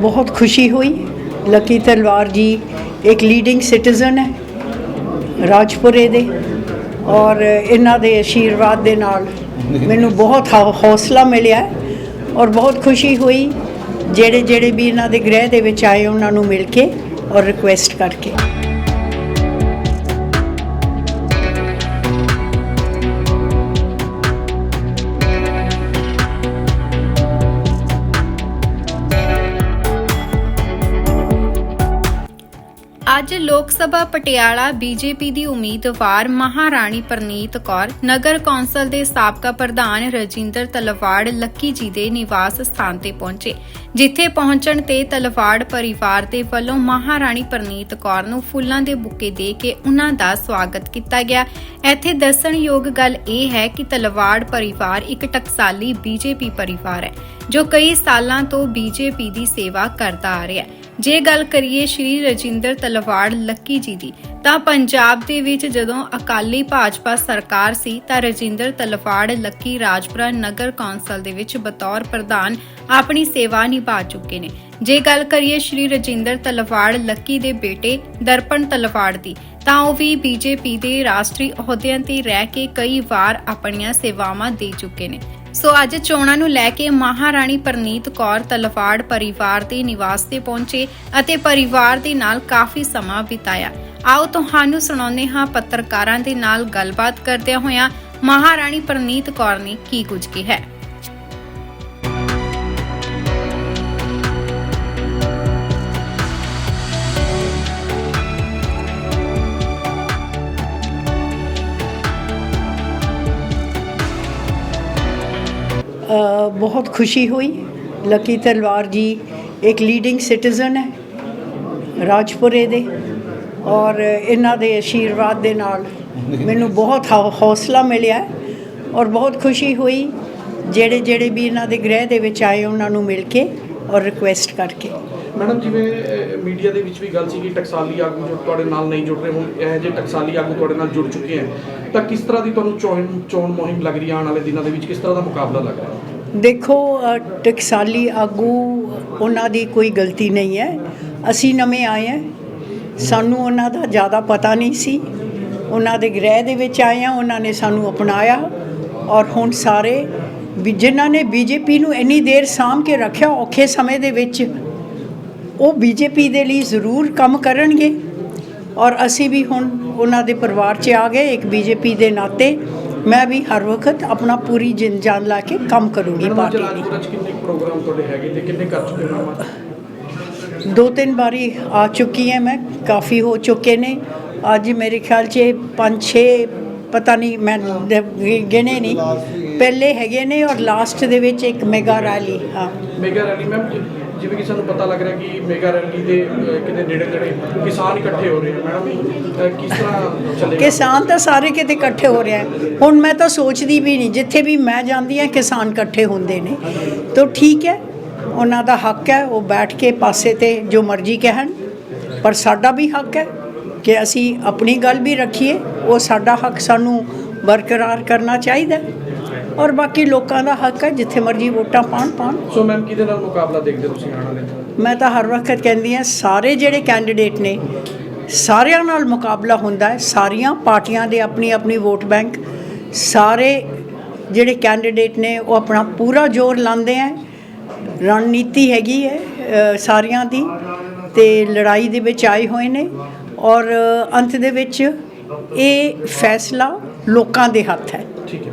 ਬਹੁਤ ਖੁਸ਼ੀ ਹੋਈ। ਲੱਕੀ ਤਲਵਾਰ ਜੀ ਇੱਕ ਲੀਡਿੰਗ ਸਿਟੀਜ਼ਨ ਹੈ ਰਾਜਪੁਰੇ ਦੇ ਔਰ ਇਹਨਾਂ ਦੇ ਅਸ਼ੀਰਵਾਦ ਦੇ ਨਾਲ ਮੈਨੂੰ ਬਹੁਤ ਹੌਸਲਾ ਮਿਲਿਆ ਔਰ ਬਹੁਤ ਖੁਸ਼ੀ ਹੋਈ ਜਿਹੜੇ ਜਿਹੜੇ ਵੀ ਇਹਨਾਂ ਦੇ ਗ੍ਰਹਿ ਦੇ ਵਿੱਚ ਆਏ ਉਹਨਾਂ ਨੂੰ ਮਿਲ ਕੇ ਔਰ ਰਿਕੁਐਸਟ ਕਰਕੇ। ਲੋਕ ਸਭਾ ਪਟਿਆਲਾ ਬੀਜੇਪੀ ਦੀ ਉਮੀਦਵਾਰ ਮਹਾਰਾਣੀ ਪ੍ਰਨੀਤ ਕੌਰ, ਨਗਰ ਕੌਂਸਲ ਦੇ ਸਾਬਕਾ ਪ੍ਰਧਾਨ ਰਜਿੰਦਰ ਤਲਵਾੜ ਲੱਕੀ ਜੀ ਦੇ ਨਿਵਾਸ ਸਥਾਨ ਤੇ ਪਹੁੰਚੇ, ਜਿੱਥੇ ਪਹੁੰਚਣ ਤੇ ਤਲਵਾੜ ਪਰਿਵਾਰ ਦੇ ਵੱਲੋਂ ਮਹਾਰਾਣੀ ਪ੍ਰਨੀਤ ਕੌਰ ਨੂੰ ਫੁੱਲਾਂ ਦੇ ਬੁੱਕੇ ਦੇ ਕੇ ਉਹਨਾਂ ਦਾ ਸਵਾਗਤ ਕੀਤਾ ਗਿਆ। ਇੱਥੇ ਦੱਸਣਯੋਗ ਗੱਲ ਇਹ ਹੈ ਕਿ ਤਲਵਾੜ ਪਰਿਵਾਰ ਇੱਕ ਟਕਸਾਲੀ ਬੀਜੇਪੀ ਪਰਿਵਾਰ ਹੈ, ਜੋ ਕਈ ਸਾਲਾਂ ਤੋਂ ਬੀਜੇਪੀ ਦੀ ਸੇਵਾ ਕਰਦਾ ਆ ਰਿਹਾ ਹੈ। ਜੇ ਗੱਲ ਕਰੀਏ ਸ਼੍ਰੀ ਰਜਿੰਦਰ ਤਲਵਾੜ ਲੱਕੀ ਜੀ ਦੀ, ਤਾਂ ਪੰਜਾਬ ਦੇ ਵਿੱਚ ਜਦੋਂ ਅਕਾਲੀ ਭਾਜਪਾ ਸਰਕਾਰ ਸੀ, ਤਾਂ ਰਜਿੰਦਰ ਤਲਵਾੜ ਲੱਕੀ ਰਾਜਪੁਰਾ ਨਗਰ ਕੌਂਸਲ ਦੇ ਵਿੱਚ ਬਤੌਰ ਪ੍ਰਧਾਨ ਆਪਣੀ ਸੇਵਾ ਨਿਭਾ ਚੁੱਕੇ ਨੇ। ਜੇ ਗੱਲ ਕਰੀਏ ਸ਼੍ਰੀ ਰਜਿੰਦਰ ਤਲਵਾੜ ਲੱਕੀ ਦੇ ਬੇਟੇ ਦਰਪਣ ਤਲਵਾੜ ਦੀ, ਤਾਂ ਉਹ ਵੀ ਬੀਜੇਪੀ ਦੇ ਰਾਸ਼ਟਰੀ ਅਹੁਦਿਆਂ ਤੇ ਰਹਿ ਕੇ ਕਈ ਵਾਰ ਆਪਣੀਆਂ ਸੇਵਾਵਾਂ ਦੇ ਚੁੱਕੇ ਨੇ। ਸੋ ਅੱਜ ਚੋਣਾਂ ਨੂੰ ਲੈ ਕੇ ਮਹਾਰਾਣੀ ਪ੍ਰਨੀਤ ਕੌਰ ਤਲਵਾੜ ਪਰਿਵਾਰ ਦੇ ਨਿਵਾਸ ਤੇ ਪਹੁੰਚੇ ਅਤੇ ਪਰਿਵਾਰ ਦੇ ਨਾਲ ਕਾਫੀ ਸਮਾਂ ਬਿਤਾਇਆ। ਆਓ ਤੁਹਾਨੂੰ ਸੁਣਾਉਂਦੇ ਹਾਂ ਪੱਤਰਕਾਰਾਂ ਦੇ ਨਾਲ ਗੱਲਬਾਤ ਕਰਦਿਆਂ ਹੋਇਆਂ ਮਹਾਰਾਣੀ ਪ੍ਰਨੀਤ ਕੌਰ ਨੇ ਕੀ ਕੁਝ ਕਿਹਾ। ਹੈ ਬਹੁਤ ਖੁਸ਼ੀ ਹੋਈ। ਲੱਕੀ ਤਲਵਾਰ ਜੀ ਇੱਕ ਲੀਡਿੰਗ ਸਿਟੀਜ਼ਨ ਹੈ, ਰਾਜਪੁਰੇ ਦੇ। ਔਰ ਇਹਨਾਂ ਦੇ ਅਸ਼ੀਰਵਾਦ ਦੇ ਨਾਲ ਮੈਨੂੰ ਬਹੁਤ ਹੌਸਲਾ ਮਿਲਿਆ ਔਰ ਬਹੁਤ ਖੁਸ਼ੀ ਹੋਈ। ਜਿਹੜੇ ਜਿਹੜੇ ਵੀ ਇਹਨਾਂ ਦੇ ਗ੍ਰਹਿ ਦੇ ਵਿੱਚ ਆਏ ਉਹਨਾਂ ਨੂੰ ਮਿਲ ਕੇ ਔਰ ਰਿਕੁਐਸਟ ਕਰਕੇ। ਮੈਡਮ ਜਿਵੇਂ ਮੀਡੀਆ ਦੇ ਵਿੱਚ ਵੀ ਗੱਲ ਸੀ ਕਿ ਟਕਸਾਲੀ ਆਗੂ ਜੋ ਤੁਹਾਡੇ ਨਾਲ ਨਹੀਂ ਜੁੜ ਰਹੇ ਹੁਣ ਇਹ ਜਿਹੇ ਟਕਸਾਲੀ ਆਗੂ ਤੁਹਾਡੇ ਨਾਲ ਜੁੜ ਚੁੱਕੇ ਹੈ ਤਾਂ ਕਿਸ ਤਰ੍ਹਾਂ ਦੀ ਤੁਹਾਨੂੰ ਚੋਣ ਚੋਣ ਮੁਹਿੰਮ ਲੱਗ ਰਹੀ ਆਉਣ ਵਾਲੇ ਦਿਨਾਂ ਦੇ ਵਿੱਚ? ਕਿਸ ਤਰ੍ਹਾਂ ਦਾ ਮੁਕਾਬਲਾ ਲੱਗ ਰਿਹਾ? ਦੇਖੋ ਟਕਸਾਲੀ ਆਗੂ ਉਹਨਾਂ ਦੀ ਕੋਈ ਗਲਤੀ ਨਹੀਂ ਹੈ। ਅਸੀਂ ਨਵੇਂ ਆਏ ਹਾਂ। ਸਾਨੂੰ ਉਹਨਾਂ ਦਾ ਜ਼ਿਆਦਾ ਪਤਾ ਨਹੀਂ ਸੀ। ਉਹਨਾਂ ਦੇ ਗ੍ਰਹਿ ਦੇ ਵਿੱਚ ਆਏ ਹਾਂ ਉਹਨਾਂ ਨੇ ਸਾਨੂੰ ਅਪਣਾਇਆ। ਔਰ ਹੁਣ ਸਾਰੇ ਵੀ ਜਿਨ੍ਹਾਂ ਨੇ ਬੀਜੇਪੀ ਨੂੰ ਇੰਨੀ ਦੇਰ ਸਾਂਭ ਕੇ ਰੱਖਿਆ ਔਖੇ ਸਮੇਂ ਦੇ ਵਿੱਚ ਉਹ ਬੀਜੇਪੀ ਦੇ ਲਈ ਜ਼ਰੂਰ ਕੰਮ ਕਰਨਗੇ। ਔਰ ਅਸੀਂ ਵੀ ਹੁਣ ਉਹਨਾਂ ਦੇ ਪਰਿਵਾਰ 'ਚ ਆ ਗਏ ਇੱਕ ਬੀਜੇਪੀ ਦੇ ਨਾਤੇ। ਮੈਂ ਵੀ ਹਰ ਵਕਤ ਆਪਣਾ ਪੂਰੀ ਜਿੰਦ ਜਾਨ ਲਾ ਕੇ ਕੰਮ ਕਰੂੰਗੀ ਪਾਰਟੀ ਲਈ ਰਾਜਪੁਰਾ 'ਚ ਕਿੰਨੇ ਪ੍ਰੋਗਰਾਮ ਤੁਹਾਡੇ ਹੈਗੇ ਤੇ ਕਿੰਨੇ ਕਰ ਚੁੱਕੇ ਮੈਡਮ ਦੋ ਤਿੰਨ ਵਾਰੀ ਆ ਚੁੱਕੀ ਹਾਂ ਮੈਂ ਕਾਫੀ ਹੋ ਚੁੱਕੇ ਨੇ। ਅੱਜ ਮੇਰੇ ਖਿਆਲ 'ਚ ਪੰਜ ਛੇ ਪਤਾ ਨਹੀਂ ਮੈਂ ਗਿਣੇ ਨਹੀਂ। ਪਹਿਲੇ ਹੈਗੇ ਨੇ ਔਰ ਲਾਸਟ ਦੇ ਵਿੱਚ ਇੱਕ ਮੈਗਾ ਰੈਲੀ ਹਾਂ। ਮੇਗਾ ਰੈਲੀ ਮੈਮ ਜਿਵੇਂ ਕਿ ਸਾਨੂੰ ਪਤਾ ਲੱਗ ਰਿਹਾ ਕਿ ਮੇਗਾ ਰੈਲੀ ਦੇ ਕਿਤੇ ਨੇੜੇ ਨੇੜੇ ਕਿਸਾਨ ਇਕੱਠੇ ਹੋ ਰਹੇ ਹਨ ਮੈਡਮ ਕਿਸ ਤਰ੍ਹਾਂ ਚੱਲੇਗਾ? ਕਿਸਾਨ ਤਾਂ ਸਾਰੇ ਕਿਤੇ ਇਕੱਠੇ ਹੋ ਰਹੇ ਆ ਹੁਣ ਮੈਂ ਤਾਂ ਸੋਚਦੀ ਵੀ ਨਹੀਂ ਜਿੱਥੇ ਵੀ ਮੈਂ ਜਾਂਦੀ ਹਾਂ ਕਿਸਾਨ ਇਕੱਠੇ ਹੁੰਦੇ ਨੇ। ਤਾਂ ਠੀਕ ਹੈ ਉਹਨਾਂ ਦਾ ਹੱਕ ਹੈ ਉਹ ਬੈਠ ਕੇ ਪਾਸੇ ਤੇ ਜੋ ਮਰਜ਼ੀ ਕਹਿਣ ਪਰ ਸਾਡਾ ਵੀ ਹੱਕ ਹੈ ਕਿ ਅਸੀਂ ਆਪਣੀ ਗੱਲ ਵੀ ਰੱਖੀਏ ਉਹ ਸਾਡਾ ਹੱਕ ਸਾਨੂੰ ਬਰਕਰਾਰ ਕਰਨਾ ਚਾਹੀਦਾ ਹੈ। ਔਰ ਬਾਕੀ ਲੋਕਾਂ ਦਾ ਹੱਕ ਹੈ ਜਿੱਥੇ ਮਰਜ਼ੀ ਵੋਟਾਂ ਪਾਣ ਪਾਣ ਸੋ ਮੈਮ ਕਿਹਦੇ ਨਾਲ ਮੁਕਾਬਲਾ ਦੇਖਦੇ ਹੋ ਤੁਸੀਂ ਆਉਣ ਵਾਲੇ ਮੈਂ ਤਾਂ ਹਰ ਵਕਤ ਕਹਿੰਦੀ ਹਾਂ ਸਾਰੇ ਜਿਹੜੇ ਕੈਂਡੀਡੇਟ ਨੇ ਸਾਰਿਆਂ ਨਾਲ ਮੁਕਾਬਲਾ ਹੁੰਦਾ ਹੈ। ਸਾਰੀਆਂ ਪਾਰਟੀਆਂ ਦੇ ਆਪਣੀ ਆਪਣੀ ਵੋਟ ਬੈਂਕ ਸਾਰੇ ਜਿਹੜੇ ਕੈਂਡੀਡੇਟ ਨੇ ਉਹ ਆਪਣਾ ਪੂਰਾ ਜ਼ੋਰ ਲਾਉਂਦੇ ਆ ਰਣਨੀਤੀ ਹੈਗੀ ਹੈ ਸਾਰਿਆਂ ਦੀ ਤੇ ਲੜਾਈ ਦੇ ਵਿੱਚ ਆਏ ਹੋਏ ਨੇ। ਔਰ ਅੰਤ ਦੇ ਵਿੱਚ ਇਹ ਫੈਸਲਾ ਲੋਕਾਂ ਦੇ ਹੱਥ ਹੈ। ਠੀਕ ਹੈ।